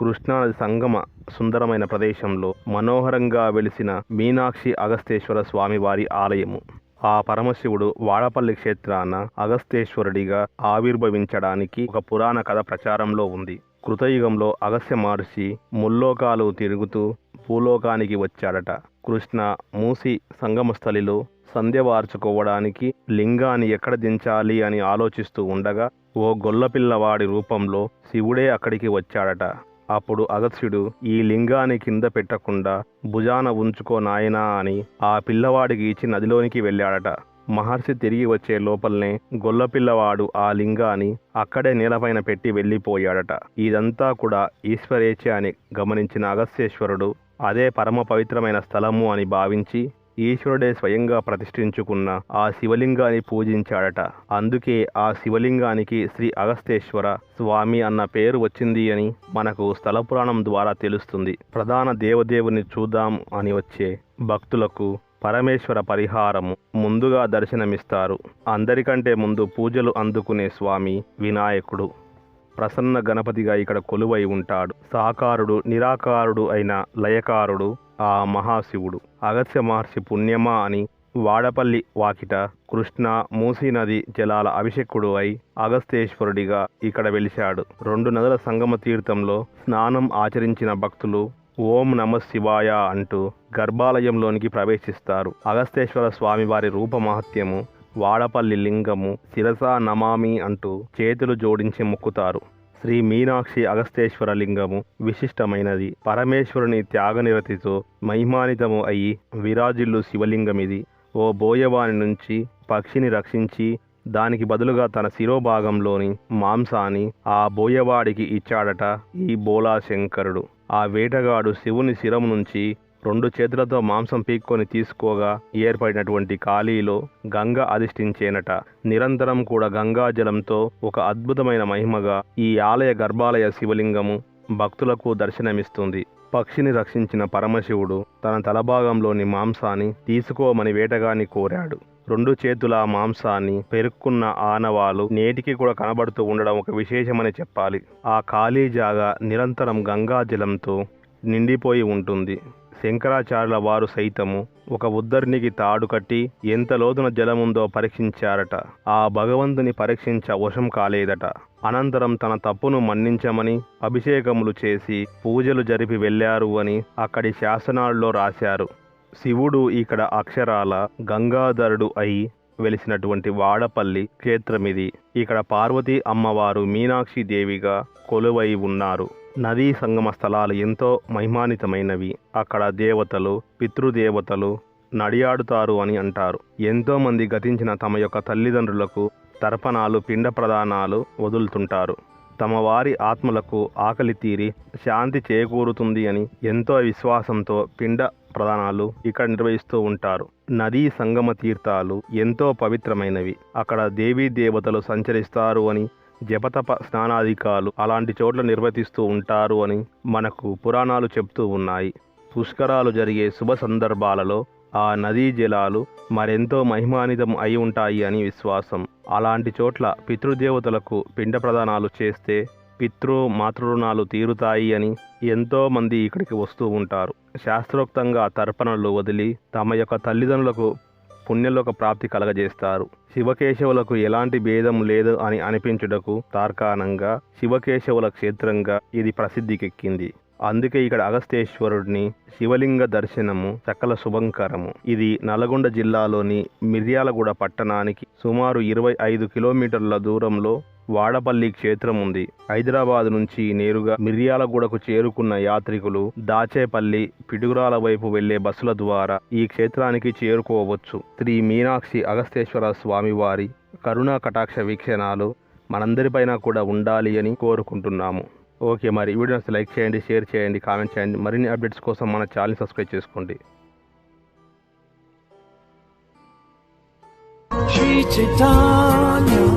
కృష్ణానది సంగమ సుందరమైన ప్రదేశంలో మనోహరంగా వెలిసిన మీనాక్షి అగస్తేశ్వర స్వామివారి ఆలయము. ఆ పరమశివుడు వాడపల్లి క్షేత్రాన అగస్తేశ్వరుడిగా ఆవిర్భవించడానికి ఒక పురాణ కథ ప్రచారంలో ఉంది. కృతయుగంలో అగస్య మహర్షి ముల్లోకాలు తిరుగుతూ భూలోకానికి వచ్చాడట. కృష్ణ మూసి సంగమస్థలిలో సంధ్యవార్చుకోవడానికి లింగాన్ని ఎక్కడ దించాలి అని ఆలోచిస్తూ ఉండగా ఓ గొల్లపిల్లవాడి రూపంలో శివుడే అక్కడికి వచ్చాడట. అప్పుడు అగస్త్యుడు ఈ లింగాన్ని కింద పెట్టకుండా భుజాన ఉంచుకో నాయనా అని ఆ పిల్లవాడికి ఇచ్చి నదిలోనికి వెళ్ళాడట. మహర్షి తిరిగి వచ్చే లోపలనే గొల్లపిల్లవాడు ఆ లింగాన్ని అక్కడే నేలపైన పెట్టి వెళ్ళిపోయాడట. ఇదంతా కూడా ఈశ్వరేచ్ఛ అని గమనించిన అగస్త్యేశ్వరుడు అదే పరమ పవిత్రమైన స్థలము అని భావించి ఈశ్వరుడే స్వయంగా ప్రతిష్ఠించుకున్న ఆ శివలింగాన్ని పూజించాడట. అందుకే ఆ శివలింగానికి శ్రీ అగస్తేశ్వర స్వామి అన్న పేరు వచ్చింది అని మనకు స్థల పురాణం ద్వారా తెలుస్తుంది. ప్రధాన దేవదేవుని చూద్దాం అని వచ్చే భక్తులకు పరమేశ్వర పరిహారము ముందుగా దర్శనమిస్తారు. అందరికంటే ముందు పూజలు అందుకునే స్వామి వినాయకుడు. ప్రసన్న గణపతిగా ఇక్కడ కొలువై ఉంటాడు. సాకారుడు నిరాకారుడు అయిన లయకారుడు ఆ మహాశివుడు. అగస్త్య మహర్షి పుణ్యమా అని వాడపల్లి వాకిట కృష్ణ మూసీ నది జలాల అభిషేకుడు అయి అగస్తేశ్వరుడిగా ఇక్కడ వెలిశాడు. రెండు నదుల సంగమ తీర్థంలో స్నానం ఆచరించిన భక్తులు ఓం నమ శివాయ అంటూ గర్భాలయంలోనికి ప్రవేశిస్తారు. అగస్తేశ్వర స్వామివారి రూపమహత్యము వాడపల్లి లింగము శిరసా నమామి అంటూ చేతులు జోడించి మొక్కుతారు. శ్రీ మీనాక్షి అగస్తేశ్వర లింగము విశిష్టమైనది. పరమేశ్వరుని త్యాగనిరతితో మహిమానితము అయి విరాజిల్లు శివలింగమిది. ఓ బోయవాని నుంచి పక్షిని రక్షించి దానికి బదులుగా తన శిరోభాగంలోని మాంసాన్ని ఆ బోయవాడికి ఇచ్చాడట ఈ బోలాశంకరుడు ఆ వేటగాడు శివుని శిరం నుంచి రెండు చేతులతో మాంసం పీక్కొని తీసుకోగా ఏర్పడినటువంటి ఖాళీలో గంగ అధిష్ఠించేనట. నిరంతరం కూడా గంగాజలంతో ఒక అద్భుతమైన మహిమగా ఈ ఆలయ గర్భాలయ శివలింగము భక్తులకు దర్శనమిస్తుంది. పక్షిని రక్షించిన పరమశివుడు తన తలభాగంలోని మాంసాన్ని తీసుకోమని వేటగాని కోరాడు. రెండు చేతుల మాంసాన్ని పెరుక్కున్న ఆనవాలు నేటికి కూడా కనబడుతూ ఉండడం ఒక విశేషమని చెప్పాలి. ఆ ఖాళీ జాగా నిరంతరం గంగాజలంతో నిండిపోయి ఉంటుంది. శంకరాచార్యుల వారు సైతము ఒక ఉద్దర్నికి తాడు కట్టి ఎంత లోతున జలముందో పరీక్షించారట. ఆ భగవంతుని పరీక్షించ వశం కాలేదట. అనంతరం తన తప్పును మన్నించమని అభిషేకములు చేసి పూజలు జరిపి వెళ్ళారు అని అక్కడి శాసనాల్లో రాశారు. శివుడు ఇక్కడ అక్షరాల గంగాధరుడు అయి వెలిసినటువంటి వాడపల్లి క్షేత్రమిది. ఇక్కడ పార్వతీ అమ్మవారు మీనాక్షి దేవిగా కొలువై ఉన్నారు. నదీ సంగమ స్థలాలు ఎంతో మహిమానితమైనవి అక్కడ దేవతలు పితృదేవతలు నడియాడుతారు అని అంటారు. ఎంతోమంది గతించిన తమ యొక్క తల్లిదండ్రులకు తర్పణాలు పిండ ప్రదానాలు వదులుతుంటారు. తమ వారి ఆత్మలకు ఆకలి తీరి శాంతి చేకూరుతుంది అని ఎంతో విశ్వాసంతో పిండ ప్రదానాలు ఇక్కడ నిర్వహిస్తూ ఉంటారు. నదీ సంగమ తీర్థాలు ఎంతో పవిత్రమైనవి. అక్కడ దేవీ దేవతలు సంచరిస్తారు అని జపతప స్నానాధికాలు అలాంటి చోట్ల నిర్వర్తిస్తూ ఉంటారు అని మనకు పురాణాలు చెప్తూ ఉన్నాయి. పుష్కరాలు జరిగే శుభ సందర్భాలలో ఆ నదీ జలాలు మరెంతో మహిమానితం అయి ఉంటాయి అని విశ్వాసం. అలాంటి చోట్ల పితృదేవతలకు పిండ ప్రదానాలు చేస్తే పితృ మాతృణాలు తీరుతాయి అని ఎంతోమంది ఇక్కడికి వస్తూ ఉంటారు. శాస్త్రోక్తంగా తర్పణలు వదిలి తమ యొక్క తల్లిదండ్రులకు పుణ్యలోక ప్రాప్తి కలగజేస్తారు. శివకేశవులకు ఎలాంటి భేదం లేదు అని అనిపించుటకు తార్కాణంగా శివకేశవుల క్షేత్రంగా ఇది ప్రసిద్ధికెక్కింది. అందుకే ఇక్కడ అగస్తేశ్వరుడిని శివలింగ దర్శనము సకల శుభంకరము. ఇది నల్గొండ జిల్లాలోని మిర్యాలగూడ పట్టణానికి సుమారు ఇరవై ఐదు కిలోమీటర్ల దూరంలో వాడపల్లి క్షేత్రం ఉంది. హైదరాబాద్ నుంచి నేరుగా మిర్యాలగూడకు చేరుకున్న యాత్రికులు దాచేపల్లి పిడుగురాల వైపు వెళ్ళే బస్సుల ద్వారా ఈ క్షేత్రానికి చేరుకోవచ్చు. శ్రీ మీనాక్షి అగస్తేశ్వర స్వామివారి కరుణా కటాక్ష వీక్షణాలు మనందరిపైన కూడా ఉండాలి అని కోరుకుంటున్నాము. ఓకే మరి వీడియోస్ లైక్ చేయండి షేర్ చేయండి కామెంట్ చేయండి. మరిన్ని అప్డేట్స్ కోసం మన ఛానల్ సబ్స్క్రైబ్ చేసుకోండి. శ్రీ Chaitanya